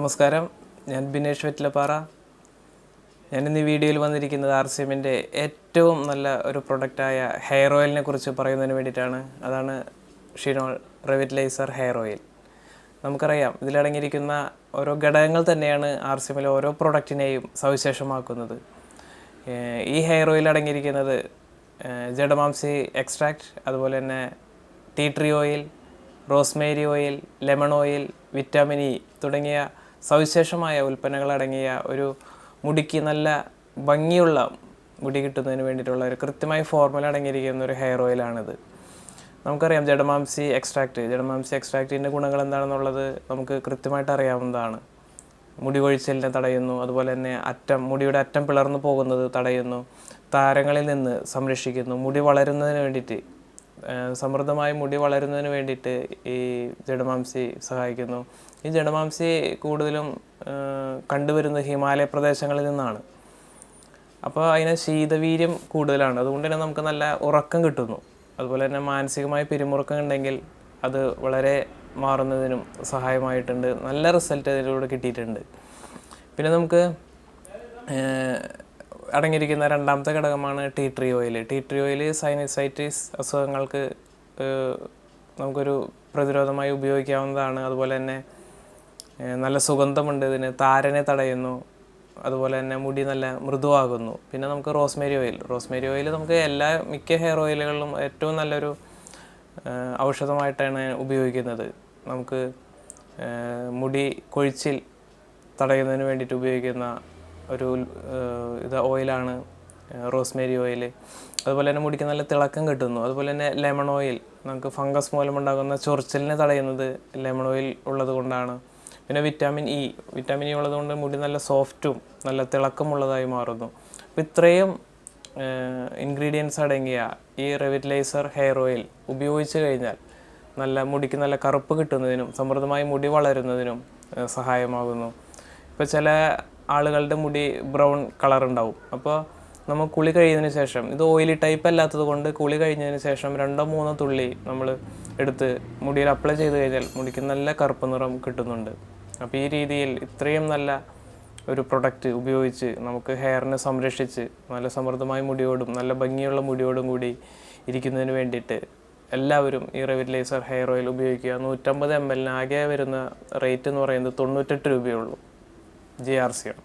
നമസ്കാരം. ഞാൻ ബിനേഷ് വെറ്റിലപ്പാറ. ഞാൻ ഈ വീഡിയോയിൽ വന്നിരിക്കുന്നത് ആർ സി എമ്മിന്റെ ഏറ്റവും നല്ല ഒരു പ്രൊഡക്റ്റായ ഹെയർ ഓയിലിനെ കുറിച്ച് പറയുന്നതിന് വേണ്ടിയിട്ടാണ്. അതാണ് ഷിനോൾ റെവിറ്റലൈസർ ഹെയർ ഓയിൽ നമുക്കറിയാം ഇതിലടങ്ങിയിരിക്കുന്ന ഓരോ ഘടകങ്ങൾ തന്നെയാണ് ആർ സി എമ്മിലെ ഓരോ പ്രൊഡക്റ്റിനെയും സവിശേഷമാക്കുന്നത് ഈ ഹെയർ ഓയിൽ അടങ്ങിയിരിക്കുന്നത് ജഡമാംസി എക്സ്ട്രാക്ട് അതുപോലെ തന്നെ tea tree oil rosemary oil lemon oil vitamin E തുടങ്ങിയ സവിശേഷമായ ഉൽപ്പന്നങ്ങളടങ്ങിയ ഒരു മുടിക്ക് നല്ല ഭംഗിയുള്ള മുടി കിട്ടുന്നതിന് വേണ്ടിയിട്ടുള്ള ഒരു കൃത്യമായ ഫോർമുല അടങ്ങിയിരിക്കുന്ന ഒരു ഹെയർ ഓയിലാണിത് നമുക്കറിയാം ജഡമാംസി എക്സ്ട്രാക്റ്റ് ജഡമാംസി എക്സ്ട്രാക്റ്റിന്റെ ഗുണങ്ങൾ എന്താണെന്നുള്ളത് നമുക്ക് കൃത്യമായിട്ട് അറിയാവുന്നതാണ്. മുടി കൊഴിച്ചിലിനെ തടയുന്നു അതുപോലെ തന്നെ അറ്റം മുടിയുടെ അറ്റം പിളർന്നു പോകുന്നത് തടയുന്നു താരങ്ങളിൽ നിന്ന് സംരക്ഷിക്കുന്നു മുടി വളരുന്നതിന് വേണ്ടിയിട്ട് സമൃദ്ധമായ മുടി വളരുന്നതിന് വേണ്ടിയിട്ട് ഈ ജഡമാംസി സഹായിക്കുന്നു. ഈ ജഡമാംസി കൂടുതലും കണ്ടുവരുന്ന കണ്ടുവരുന്നത് ഹിമാലയ പ്രദേശങ്ങളിൽ നിന്നാണ്. അപ്പോൾ അതിന് ശീതവീര്യം കൂടുതലാണ്. അതുകൊണ്ട് തന്നെ നമുക്ക് നല്ല ഉറക്കം കിട്ടുന്നു. അതുപോലെ തന്നെ മാനസികമായ പിരിമുറുക്കം ഉണ്ടെങ്കിൽ അത് വളരെ മാറുന്നതിനും സഹായമായിട്ടുണ്ട്. നല്ല റിസൾട്ട് ഇതിലൂടെ കിട്ടിയിട്ടുണ്ട്. പിന്നെ നമുക്ക് അടങ്ങിയിരിക്കുന്ന രണ്ടാമത്തെ ഘടകമാണ് tea tree oil tea tree oil sinusitis അസുഖങ്ങൾക്ക് നമുക്കൊരു പ്രതിരോധമായി ഉപയോഗിക്കാവുന്നതാണ്. അതുപോലെ തന്നെ നല്ല സുഗന്ധമുണ്ട് ഇതിന്. താരനെ തടയുന്നു. അതുപോലെ തന്നെ മുടി നല്ല മൃദുവാകുന്നു. പിന്നെ നമുക്ക് റോസ്മേരി ഓയിൽ റോസ്മേരി ഓയിൽ നമുക്ക് എല്ലാ മിക്ക ഹെയർ ഓയിലുകളിലും ഏറ്റവും നല്ലൊരു ഔഷധമായിട്ടാണ് ഉപയോഗിക്കുന്നത്. നമുക്ക് മുടി കൊഴിച്ചിൽ തടയുന്നതിന് വേണ്ടിയിട്ട് ഉപയോഗിക്കുന്ന ഒരു ഇത് ഓയിലാണ് റോസ്മേരി ഓയിൽ അതുപോലെ തന്നെ മുടിക്ക് നല്ല തിളക്കം കിട്ടുന്നു. അതുപോലെ തന്നെ ലെമൺ ഓയിൽ. നമുക്ക് ഫംഗസ് മൂലമുണ്ടാകുന്ന ചൊറിച്ചിലിനെ തടയുന്നത് ലെമൺ ഓയിൽ ഉള്ളത് കൊണ്ടാണ്. പിന്നെ വിറ്റാമിൻ ഇ. വിറ്റാമിൻ ഇ ഉള്ളത് കൊണ്ട് മുടി നല്ല സോഫ്റ്റും നല്ല തിളക്കമുള്ളതായി മാറുന്നു. അപ്പോൾ ഇത്രയും ഇൻഗ്രീഡിയൻസ് അടങ്ങിയ ഈ റെവിറ്റലൈസർ ഹെയർ ഓയിൽ ഉപയോഗിച്ച് കഴിഞ്ഞാൽ നല്ല മുടിക്ക് നല്ല കറുപ്പ് കിട്ടുന്നതിനും സമൃദ്ധമായി മുടി വളരുന്നതിനും സഹായമാകുന്നു. ഇപ്പോൾ ചില ആളുകളുടെ മുടി ബ്രൗൺ കളർ ഉണ്ടാവും. അപ്പോൾ നമ്മൾ കുളി കഴിയുന്നതിന് ശേഷം ഇത് ഓയിലി ടൈപ്പ് അല്ലാത്തത് കൊണ്ട് കുളി കഴിഞ്ഞതിന് ശേഷം രണ്ടോ മൂന്നോ തുള്ളി നമ്മൾ എടുത്ത് മുടിയിൽ അപ്ലൈ ചെയ്ത് കഴിഞ്ഞാൽ മുടിക്ക് നല്ല കറുപ്പ് നിറം കിട്ടുന്നുണ്ട്. അപ്പോൾ ഈ രീതിയിൽ ഇത്രയും നല്ല ഒരു പ്രൊഡക്റ്റ് ഉപയോഗിച്ച് നമുക്ക് ഹെയറിനെ സംരക്ഷിച്ച് നല്ല സമൃദ്ധമായ മുടിയോടും നല്ല ഭംഗിയുള്ള മുടിയോടും കൂടി ഇരിക്കുന്നതിന് വേണ്ടിയിട്ട് എല്ലാവരും ഈ റെവിറ്റലൈസർ ഹെയർ ഓയിൽ ഉപയോഗിക്കുക. നൂറ്റമ്പത് എം എല്ലിന് ആകെ വരുന്ന റേറ്റ് എന്ന് പറയുന്നത് തൊണ്ണൂറ്റെട്ട് രൂപയേ ഉള്ളൂ. ജി ആർ സി ആണ്